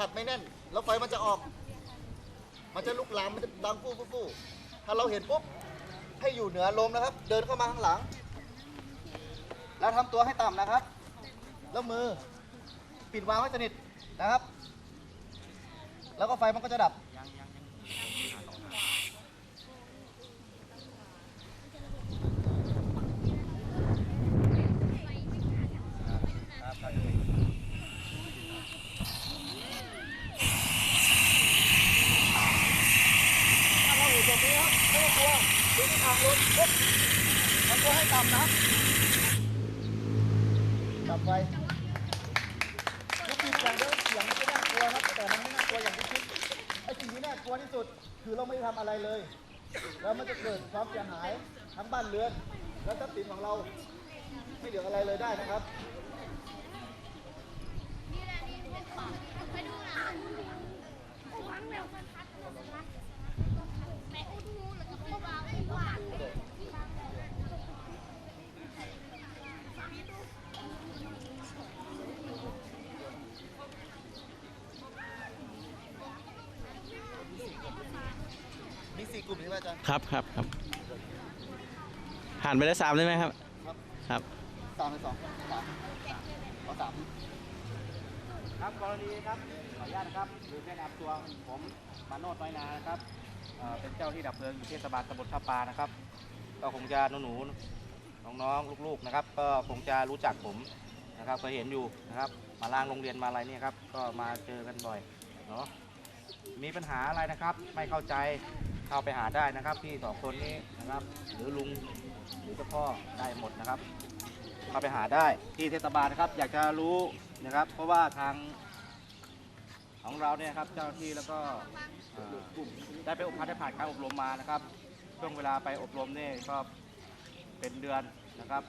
ขัดไม่แน่น แล้วไฟมันจะออก มันจะลุกลามมันจะดังฟู่ฟู่ฟู่ถ้าเราเห็นปุ๊บให้อยู่เหนือลมนะครับ เดินเข้ามาข้างหลัง แล้วทำตัวให้ต่ำนะครับ แล้วมือปิดวาล์วให้สนิทนะครับ แล้วก็ไฟมันก็จะดับ ถ้าเราอยู่ตรงนี้ครับไม่ต้องกลัว ดึงทางลงปุ๊บมันก็ให้ต่ำนะครับไฟลูกบิดอย่างเดียวเสียงไม่น่ากลัวครับแต่มันไม่น่ากลัวอย่างที่คิดไอ้สิ่งที่น่ากลัวที่สุด คือเราไม่ได้ทำอะไรเลย แล้วมันจะเกิดความเสียหายทั้งบ้านเรือน และทรัพย์สินของเราไม่เหลืออะไรเลยได้นะครับ ไปดูหนะวางแนวมันพัดแม่อุ้ดูแล้วก็ไปวางไอ้หวาน มีสี่กลุ่มใช่ ไหมอาจารย์ ครับครับครับผ่านไปแล้วสามได้ไหมครับ ครับ ครับสามหรือสองสามเอาสามครับกรณีครับขออนุญาตนะครับหรือแนะนำตัวผมมาโนดน้อยนานะครับเอ่อเป็นเจ้าที่ดับเพลิงอยู่เทศบาลตำบลท่าปลานะครับ ก็คงจะหนูๆน้องๆลูกๆนะครับ ก็คงจะรู้จักผมนะครับเคยเห็นอยู่นะครับ มาล้างโรงเรียนมาอะไรเนี่ยครับ ก็มาเจอกันบ่อยเนาะมีปัญหาอะไรนะครับ ไม่เข้าใจ เข้าไปหาได้นะครับพี่สองคนนี้นะครับ หรือลุงหรือเจ้าพ่อได้หมดนะครับ เข้าไปหาได้ที่เทศบาลนะครับ อยากจะรู้นะครับ เพราะว่าทางของเราเนี่ยครับเจ้าหน้าที่แล้วก็เอ่อได้ไปอบรมได้ผ่านการอบรมมานะครับช่วงเวลาไปอบรมเนี่ยก็เป็นเดือนนะครับ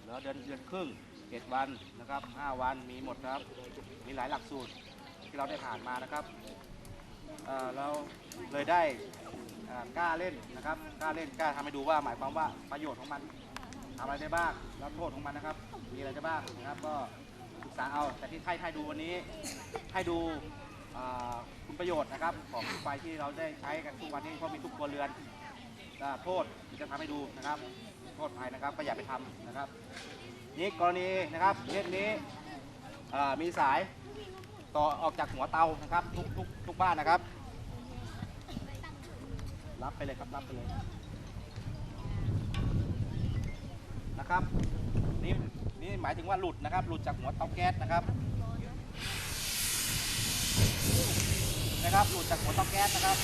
เหลือเดือนเดือนครึ่งเจ็ดวันนะครับห้าวันมีหมดนะครับ มีหลายหลักสูตรที่เราได้ผ่านมานะครับเอ่อเราเลยได้ อ่อกล้าเล่นนะครับกล้าเล่นกล้าทำให้ดูว่าหมายความว่าประโยชน์ของมันทำอะไรได้บ้างแล้วโทษของมันนะครับ มีอะไรได้บ้างนะครับ ก็ศึกษาเอาแต่ที่ให้ให้ดูวันนี้ให้ดูอ่าคุณประโยชน์นะครับ ของไฟที่เราได้ใช้กันทุกวันนี้เพราะมีทุกครัวเรือนอ่าโทษจะทำให้ดูนะครับ โทษภัยนะครับก็อย่าไปทำนะครับ นี่กรณีนะครับเคสนี้อ่ามีสายต่อออกจากหัวเตานะครับ ทุกทุกทุกบ้านนะครับ รับไปเลยครับรับไปเลยนะครับนี่นี่หมายถึงว่าหลุดนะครับ หลุดจากหัวเตาแก๊สนะครับนะครับหลุดจากหัวเตาแก๊สนะครับ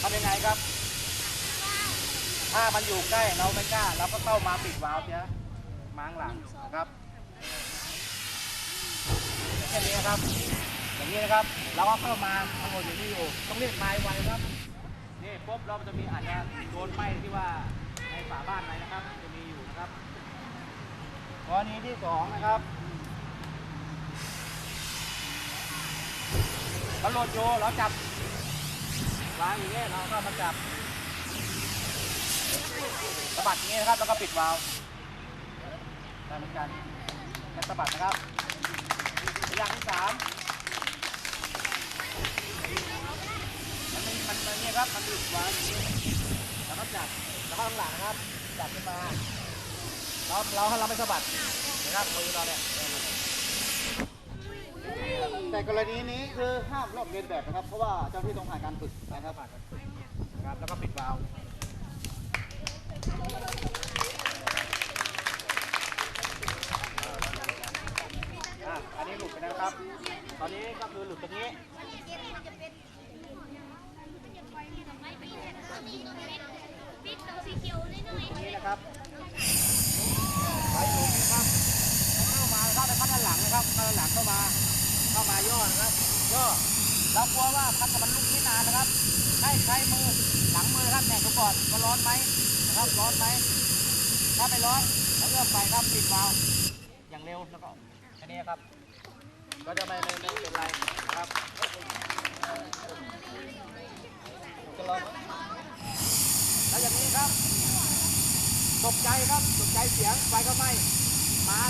ทำยังไงครับ ถ้ามันอยู่ใกล้เราไม่กล้าเราก็เข้ามาปิดวาล์วเสียมาข้างหลังนะครับแค่นี้นะครับ อย่างนี้นะครับ เราก็เข้ามาทั้งหมดอย่างนี้อยู่ต้องเรียกทายไวครับ ปุ๊บเราจะมีอาจจะโดนไหม้ที่ว่าในฝาบ้านไหนนะครับ จะมีอยู่นะครับกรณีที่สองนะครับเราโหลดโยเราจับวางอย่างเงี้ยเราก็มาจับสะบัดอย่างเงี้ยนะครับแล้วก็ปิดวาล์วได้เหมือนกันแล้วสะบัดนะครับอย่างที่สาม ครับมันหลุดวางอย่างนี้แล้วก็จับแล้วก็ข้างหลังนะครับ จับขึ้นมาเราเราให้เราไม่สะบัดนะครับมือเราเนี่ยแต่กรณีนี้คือห้ามลอกเลียนแบบนะครับ เพราะว่าเจ้าหน้าที่ต้องผ่านการฝึกนะครับนะครับแล้วก็ปิดวาล์วอะอันนี้หลุดไปแล้วนะครับ ตอนนี้ก็คือหลุดตรงนี้ ปิดตัวสีเขียวนิดหน่อย ตรงนี้นะครับไปหลุดนะครับเข้ามาเข้าไปพัดด้านหลังนะครับพัดด้านหลังเข้ามา เข้ามาย่อนะครับ ย่อ เรากลัวว่าพัดมันลุกไม่นานนะครับ ให้ใช้มือหลังมือครับแหนดูก่อนว่าร้อนไหมนะครับร้อนไหมถ้าไม่ร้อนแล้วเอื้อมไปครับปิดวาล์วอย่างเร็วแล้วก็แค่นี้ครับ ก็จะไม่ไม่ไม่เป็นไรครับจะลองแล้วอย่างนี้ครับ ตกใจครับตกใจเสียงไฟก็ไหม้มา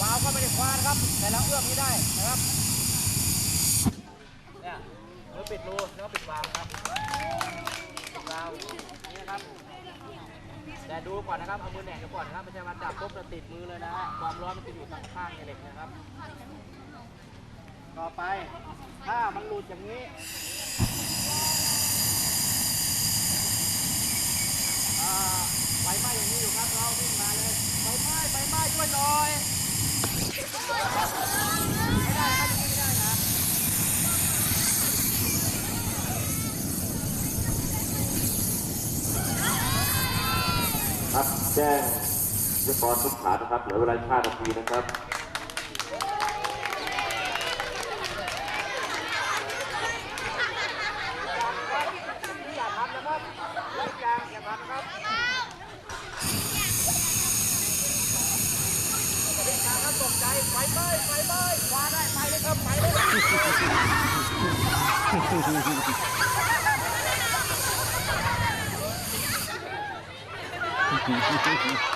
วาวก็ไม่ได้คว้านะครับ แต่เราเอื้อมนี้ได้นะครับเนี่ยเราปิดรูแล้วปิดวาวครับปิดวาวนี่นะครับแต่ดูก่อนนะครับเอามือแหนกก่อนนะครับไม่ใช่มาจับปุ๊บแล้วติดมือเลยนะฮะความร้อนมันจะอยู่ข้างๆในเหล็กนะครับ ต่อไปถ้ามันหลุดอย่างนี้อ่า ไฟไหม้อย่างนี้อยู่ครับเราวิ่งมาเลยไฟไหม้ไฟไหม้ช่วยหน่อยไม่ได้ครับอย่างนี้ไม่ได้นะครับแจ้งเรียบร้อยทุกฐานนะครับเหลือเวลาอีก5นาทีนะครับ อย่าทำนะครับเล่นยางอย่าทำนะครับเล่นยางครับตกใจไฟไหม้ไฟไหม้คว้าได้ไปเลยครับไป เล